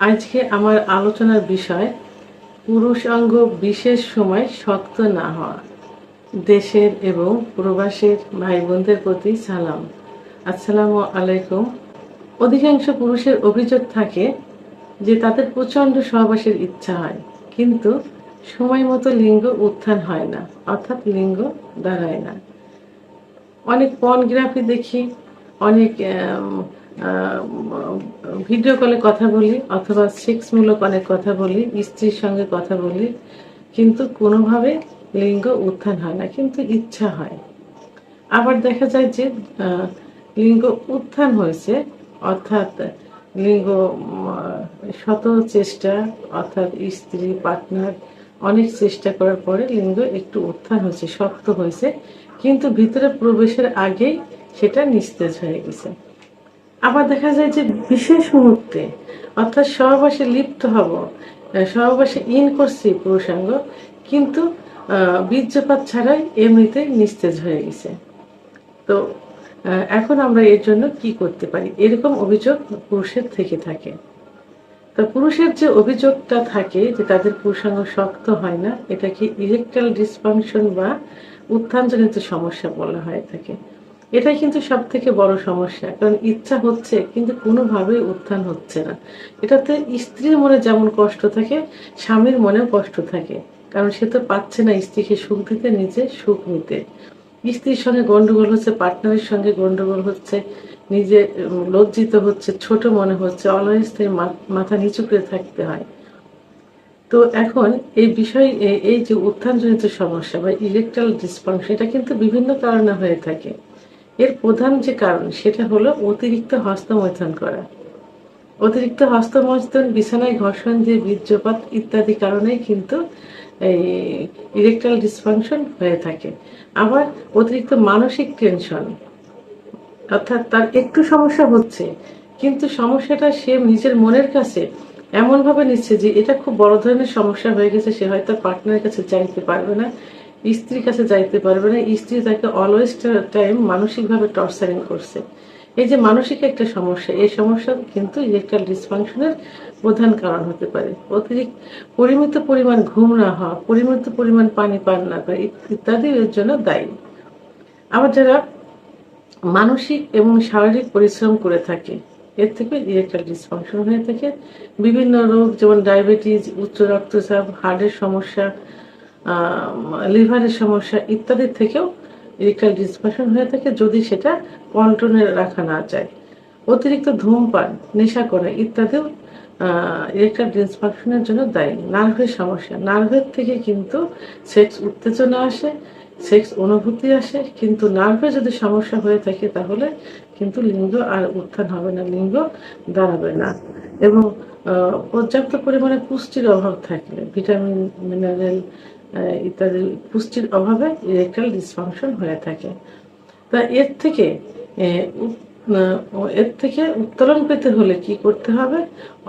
আজকে আমার আলোচনার বিষয়, পুরুষ অঙ্গ বিশেষ সময় শক্ত না হওয়া। দেশের এবং প্রবাসের ভাই বোনদের প্রতি সালাম। আসসালামু আলাইকুম। অধিকাংশ পুরুষের অভিযোগ থাকে যে তাদের প্রচণ্ড সহবাসের ইচ্ছা হয়, কিন্তু সময় মতো লিঙ্গ উত্থান হয় না, অর্থাৎ লিঙ্গ দাঁড়ায় না। অনেক পর্নগ্রাফি দেখি, অনেক ভিডিও কলে কথা বলি, অথবা সেক্সমূলক অনেক কথা বলি, স্ত্রীর সঙ্গে কথা বলি, কিন্তু কোনোভাবে লিঙ্গ উত্থান হয় না, কিন্তু ইচ্ছা হয়। আবার দেখা যায় যে লিঙ্গ উত্থান হয়েছে, অর্থাৎ লিঙ্গ শত চেষ্টা, অর্থাৎ স্ত্রী পার্টনার অনেক চেষ্টা করার পরে লিঙ্গ একটু উত্থান হয়েছে, শক্ত হয়েছে, কিন্তু ভিতরে প্রবেশের আগেই সেটা নিস্তেজ হয়ে গেছে। আবার দেখা যায় যে বিশেষ মুহূর্তে, অর্থাৎ সহবাসে লিপ্ত হব সহবাসে ইন করছি পুরুষাঙ্গ, কিন্তু বীর্যপাত ছাড়াই এমনিতে নিস্তেজ হয়ে গেছে। তো এখন আমরা এর জন্য কি করতে পারি? এরকম অভিযোগ পুরুষের থেকে থাকে। তো পুরুষের যে অভিযোগটা থাকে যে তাদের পুরুষাঙ্গ শক্ত হয় না এটাকে ইলেকট্রাল ডিসফাংশন বা উত্থানজনিত সমস্যা বলা হয়ে থাকে। এটাই কিন্তু সব থেকে বড় সমস্যা, কারণ ইচ্ছা হচ্ছে কিন্তু কোনোভাবেই উত্থান হচ্ছে না। এটাতে স্ত্রীর মনে যেমন কষ্ট থাকে, স্বামীর মনেও কষ্ট থাকে, কারণ সে তো পাচ্ছে না স্ত্রীকে সুখ দিতে, নিজে সুখ নিতে। স্ত্রীর সঙ্গে গন্ডগোল হচ্ছে, পার্টনারের সঙ্গে গন্ডগোল হচ্ছে, নিজে লজ্জিত হচ্ছে, ছোট মনে হচ্ছে অলওয়েজ মাথা নিচু করে থাকতে হয়। তো এখন এই বিষয় এই যে উত্থানজনিত সমস্যা বা ইলেকট্রাল ডিসফাংশন এটা কিন্তু বিভিন্ন কারণে হয়ে থাকে। এর প্রধান যে কারণ, সেটা হলো অতিরিক্ত হস্তমৈথন করা। অতিরিক্ত হস্তমৈথন, বিছানায় ঘর্ষণ দিয়ে বীর্যপাত ইত্যাদি কারণেই কিন্তু এই ইলেকট্রাল ডিসফাংশন হয়ে থাকে। আবার অতিরিক্ত মানসিক টেনশন অর্থাৎ তার একটু সমস্যা হচ্ছে, কিন্তু সমস্যাটা সে নিজের মনের কাছে এমনভাবে নিচ্ছে যে এটা খুব বড় ধরনের সমস্যা হয়ে গেছে, সে হয়তো পার্টনারের কাছে চাইতে পারবে না। স্ত্রীর কাছে যাইতে পারবে না। স্ত্রী তাকে অলওয়েজ টাইম মানসিকভাবে টর্চারিং করছে। এই যে মানসিক একটা সমস্যা, এই সমস্যা কিন্তু ইলেকট্রাল ডিসফাংশনের প্রধান কারণ হতে পারে। অতিরিক্ত পরিমিত পরিমাণ ঘুম না হওয়া, পরিমিত পরিমাণ পানি পান না করা ইত্যাদি এর জন্য দায়ী। আবার যারা মানসিক এবং শারীরিক পরিশ্রম করে থাকে, এর থেকে ইলেকট্রাল ডিসফাংশন হয়ে থাকে। বিভিন্ন রোগ, যেমন ডায়াবেটিস উচ্চ রক্তচাপ হার্টের সমস্যা লিভারের সমস্যা ইত্যাদি থেকেও ইলেকট্রাল ডিসফাংশন হয়ে থাকে যদি সেটা কন্ট্রোলে রাখা না যায়। অতিরিক্ত ধূমপান, নেশা করা ইত্যাদিও ইলেকট্রাল ডিসফাংশনের জন্য দায়ী। নার্ভের সমস্যা। নার্ভের থেকে কিন্তু সেক্স উত্তেজনা আসে সেক্স অনুভূতি আসে। কিন্তু নার্ভে যদি সমস্যা হয়ে থাকে তাহলে কিন্তু লিঙ্গ আর উত্থান হবে না, লিঙ্গ দাঁড়াবে না। এবং পর্যাপ্ত পরিমাণে পুষ্টির অভাব থাকলে, ভিটামিন, মিনারেল ইত্যাদি পুষ্টির অভাবে ইলেকট্রাল ডিসফাংশন হয়ে থাকে। তা এর থেকে এর থেকে উত্তোলন পেতে হলে কি করতে হবে?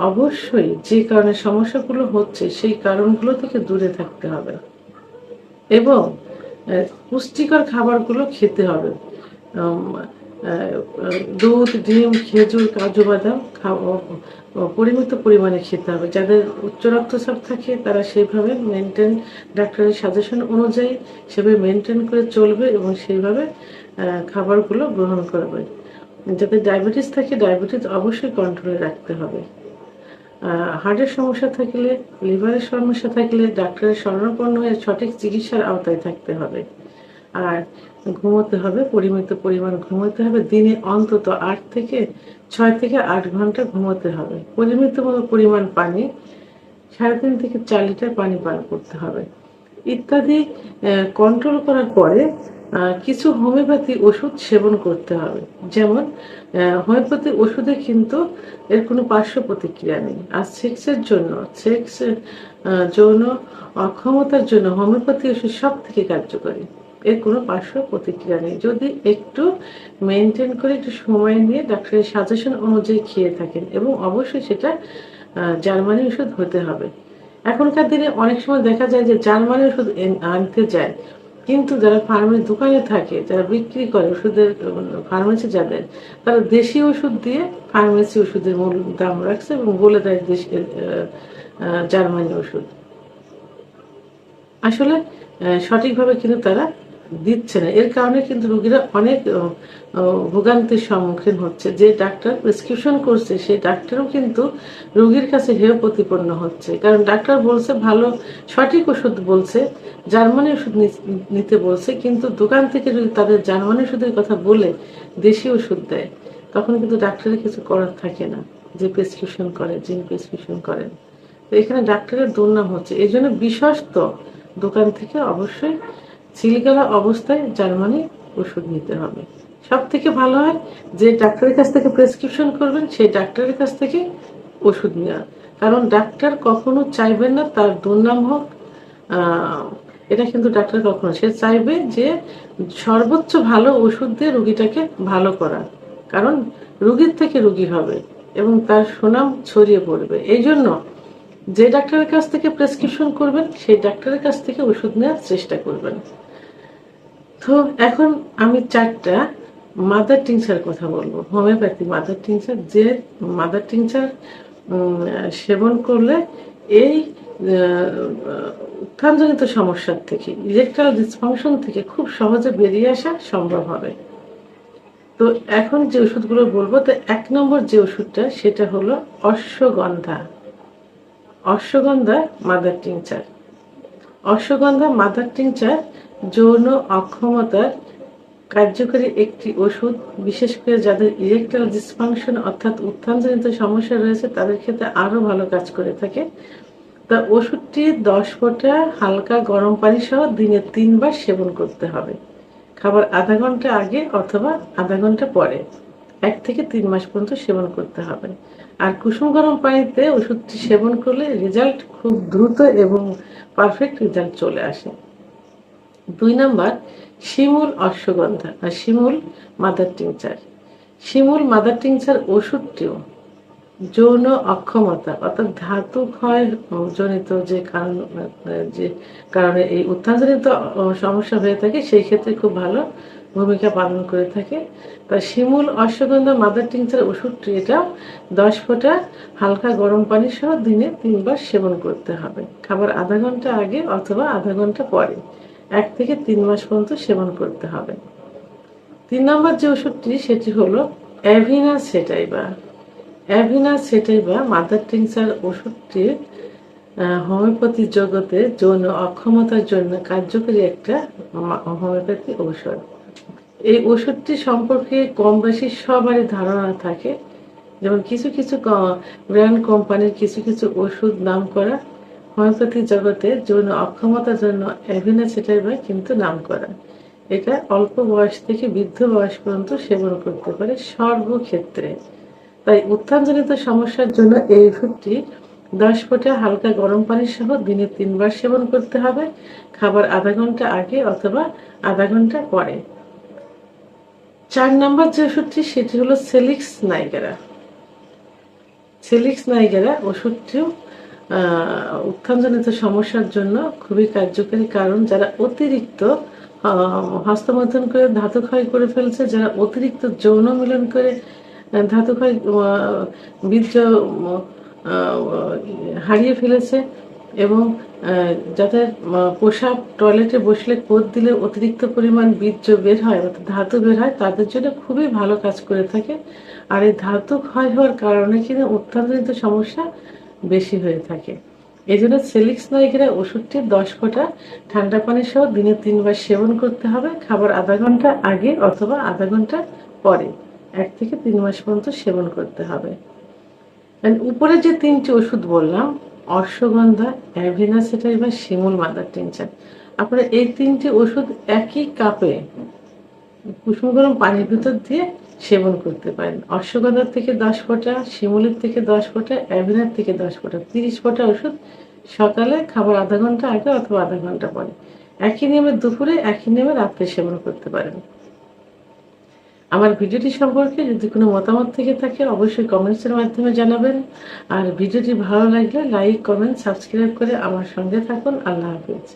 অবশ্যই যে কারণে সমস্যাগুলো হচ্ছে, সেই কারণগুলো থেকে দূরে থাকতে হবে। এবং পুষ্টিকর খাবারগুলো খেতে হবে। দুধ, ডিম, খেজুর, কাজু বাদাম খাওয়া পরিমিত পরিমাণে খেতে হবে। যাদের উচ্চ রক্তচাপ থাকে, তারা সেইভাবে মেনটেন ডাক্তারের সাজেশন অনুযায়ী সেভাবে মেনটেন করে চলবে এবং সেইভাবে খাবারগুলো গ্রহণ করবে। যাদের ডায়াবেটিস থাকে ডায়াবেটিস অবশ্যই কন্ট্রোলে রাখতে হবে। হার্টের সমস্যা থাকলে লিভারের সমস্যা থাকলে ডাক্তারের শরণাপন্ন হয়ে সঠিক চিকিৎসার আওতায় থাকতে হবে। আর ঘুমোতে হবে, পরিমিত পরিমাণ ঘুমোতে হবে। দিনে অন্তত আট থেকে ছয় থেকে আট ঘণ্টা ঘুমোতে হবে। পরিমিত পরিমাণ পানি, সাড়ে তিন থেকে চার লিটার পানি পান করতে হবে। ইত্যাদি কন্ট্রোল করার পরে কিছু হোমিওপ্যাথি ওষুধ সেবন করতে হবে। যেমন হোমিওপ্যাথি ওষুধে কিন্তু এর কোনো পার্শ্ব প্রতিক্রিয়া নেই। আর সেক্সের জন্য সেক্স যৌন অক্ষমতার জন্য হোমিওপ্যাথি ওষুধ সব থেকে কার্যকরী। এর কোনো পার্শ্ব প্রতিক্রিয়া নেই। যদি একটু মেনটেন করে একটু সময় নিয়ে ডাক্তারের সাজেশন অনুযায়ী খেয়ে থাকেন এবং অবশ্যই সেটা জার্মানি ওষুধ হতে হবে। এখনকার দিনে অনেক সময় দেখা যায় যে জার্মানি ওষুধ আনতে যায়। কিন্তু যারা ফার্মের দোকানে থাকে যারা বিক্রি করে ওষুধের ফার্মেসি যাদের তারা দেশি ওষুধ দিয়ে ফার্মেসি ওষুধের মূল দাম রাখছে এবং বলে দেয় দেশ আহ, আহ, জার্মানি ওষুধ। আসলে সঠিকভাবে কিন্তু তারা দিচ্ছে না। এর কারণে কিন্তু রুগীরা অনেক ভোগান্তির সম্মুখীন হচ্ছে। যে ডাক্তার প্রেসক্রিপশন করছে, সেই ডাক্তারও কিন্তু রুগীর কাছে হেয় প্রতিপন্ন হচ্ছে। কারণ ডাক্তার বলছে, ভালো, সঠিক ওষুধ বলছে, জার্মানি ওষুধ নিতে বলছে, কিন্তু দোকান থেকে যদি তাদের জার্মানি ওষুধের কথা বলে, দেশি ওষুধ দেয়, তখন কিন্তু ডাক্তারের কিছু করার থাকে না। যে প্রেসক্রিপশন করে, যিনি প্রেসক্রিপশন করেন। তো এখানে ডাক্তারের দুর্নাম হচ্ছে। এই জন্য বিশ্বস্ত দোকান থেকে অবশ্যই সিলগালা অবস্থায় জার্মানি ওষুধ নিতে হবে। সব থেকে ভালো হয় যে ডাক্তারের কাছ থেকে প্রেসক্রিপশন করবেন, সেই ডাক্তারের কাছ থেকে ওষুধ নেওয়া। কারণ ডাক্তার কখনো চাইবেন না তার দুর্নাম হোক এটা কিন্তু ডাক্তার কখনো সে চাইবে যে সর্বোচ্চ ভালো ওষুধ দিয়ে রুগীটাকে ভালো করা। কারণ রুগীর থেকে রুগী হবে এবং তার সুনাম ছড়িয়ে পড়বে। এই জন্য যে ডাক্তারের কাছ থেকে প্রেসক্রিপশন করবেন, সেই ডাক্তারের কাছ থেকে ওষুধ নেওয়ার চেষ্টা করবেন। তো এখন আমি চারটা মাদার টিংচার কথা বলব হোমিওপ্যাথি মাদার টিংচার যে মাদার টিংচার সেবন করলে এই উত্থানজনিত সমস্যার থেকে ইলেকট্রাল ডিসফাংশন থেকে খুব সহজে বেরিয়ে আসা সম্ভব হবে। তো এখন যে ওষুধগুলো বলব, তো এক নম্বর যে ওষুধটা, সেটা হলো ashwagandha. Ashwagandha mother tincture ashwagandha mother tincture অক্ষমতার কার্যকরী একটি ওষুধ, বিশেষ করে যাদের ইরেকটাল ডিসফাংশন অর্থাৎ উত্থানজনিত সমস্যা রয়েছে, তাদের ক্ষেত্রে আরও ভালো কাজ করে থাকে। তা ওষুধটি দশ ফোঁটা হালকা গরম পানি সহ দিনে তিনবার সেবন করতে হবে। খাবার আধা ঘণ্টা আগে অথবা আধা ঘণ্টা পরে। এক থেকে তিন মাস পর্যন্ত সেবন করতে হবে। আর কুসুম গরম পানিতে ওষুধটি সেবন করলে রেজাল্ট খুব দ্রুত এবং পারফেক্ট রেজাল্ট চলে আসে। দুই নাম্বার, শিমুল অশ্বগন্ধা আর শিমুল মাদার টিংচার। শিমুল মাদার টিংচার ওষুধটিও যৌন অক্ষমতা, অর্থাৎ ধাতু ক্ষয় জনিত যে কারণ, যে কারণে এই উত্থানজনিত সমস্যা হয়ে থাকে, সেই ক্ষেত্রে খুব ভালো ভূমিকা পালন করে থাকে। তা শিমুল অশ্বগন্ধা মাদার টিংচার ওষুধটি, এটা দশ ফোঁটা হালকা গরম পানি সহ দিনে তিনবার সেবন করতে হবে। খাবার আধা ঘণ্টা আগে অথবা আধা ঘণ্টা পরে। এক থেকে তিন মাস পর্যন্ত সেবন করতে হবে। তিন নম্বর যে ওষুধটি, সেটি হলো avena sativa. Avena sativa mother tincture ওষুধটি হোমিওপ্যাথি জগতে যৌন অক্ষমতার জন্য কার্যকরী একটা হোমিওপ্যাথি ঔষধ। এই ওষুধটি সম্পর্কে কম বেশি সবারই ধারণা থাকে। যেমন কিছু কিছু ব্র্যান্ড কোম্পানির কিছু কিছু ওষুধ নাম করা হোমিওপ্যাথি জগতে যৌন অক্ষমতার জন্য অ্যাভিনা সেটাইবা কিন্তু নাম করা এটা অল্প বয়স থেকে বৃদ্ধ বয়স পর্যন্ত সেবন করতে পারে সর্বক্ষেত্রে। তাই উত্থানজনিত সমস্যার জন্য এই ওষুধটি দশ ফোঁটা হালকা গরম পানি সহ দিনে তিনবার সেবন করতে হবে, খাবার আধা ঘণ্টা আগে অথবা আধা ঘণ্টা পরে। চার নম্বর যে ওষুধটি, সেটি হলো সেলিক্স নাইগেরা। সেলিক্স নাইগেরা ওষুধটিও উত্থানজনিত সমস্যার জন্য খুবই কার্যকরী কারণ যারা অতিরিক্ত আহ, করে ধাতু ক্ষয় করে ফেলছে যারা অতিরিক্ত যৌন মিলন করে ধাতু ক্ষয় বীর্য হারিয়ে ফেলেছে এবং যাদের পোশাক টয়লেটে বসলে কোদ দিলে অতিরিক্ত পরিমাণ বীর্য বের হয় অর্থাৎ ধাতু বের হয় তাদের জন্য খুবই ভালো কাজ করে থাকে। আর এই ধাতু ক্ষয় হওয়ার কারণে কিন্তু উত্থানজনিত সমস্যা বেশি হয়ে থাকে। এই জন্য সেলিক্স নাইকেরা ওষুধটি দশ ফোঁটা ঠান্ডা পানি সহ দিনে তিনবার সেবন করতে হবে। খাবার আধা ঘণ্টা আগে অথবা আধা ঘণ্টা পরে এক থেকে তিন মাস পর্যন্ত সেবন করতে হবে। উপরে যে তিনটি ওষুধ বললাম, অশ্বগন্ধা অ্যাভিনাসেটাই বা শিমুল মাদার টিনচার। আপনারা এই তিনটি ওষুধ একই কাপে কুসুম গরম পানির ভিতর দিয়ে সেবন করতে পারেন। অশ্বগন্ধার থেকে দশ ফোঁটা, শিমুলের থেকে দশ ফোঁটা, অ্যাভিনার থেকে দশ ফোঁটা, তিরিশ ফোঁটা ওষুধ সকালে খাবার আধা ঘণ্টা আগে অথবা আধা ঘণ্টা পরে। একই নিয়মে দুপুরে একই নিয়মে রাত্রে সেবন করতে পারেন। আমার ভিডিওটি সম্পর্কে যদি কোনো মতামত থেকে থাকে, অবশ্যই কমেন্টসের মাধ্যমে জানাবেন। আর ভিডিওটি ভালো লাগলে লাইক কমেন্ট সাবস্ক্রাইব করে আমার সঙ্গে থাকুন। আল্লাহ হাফিজ।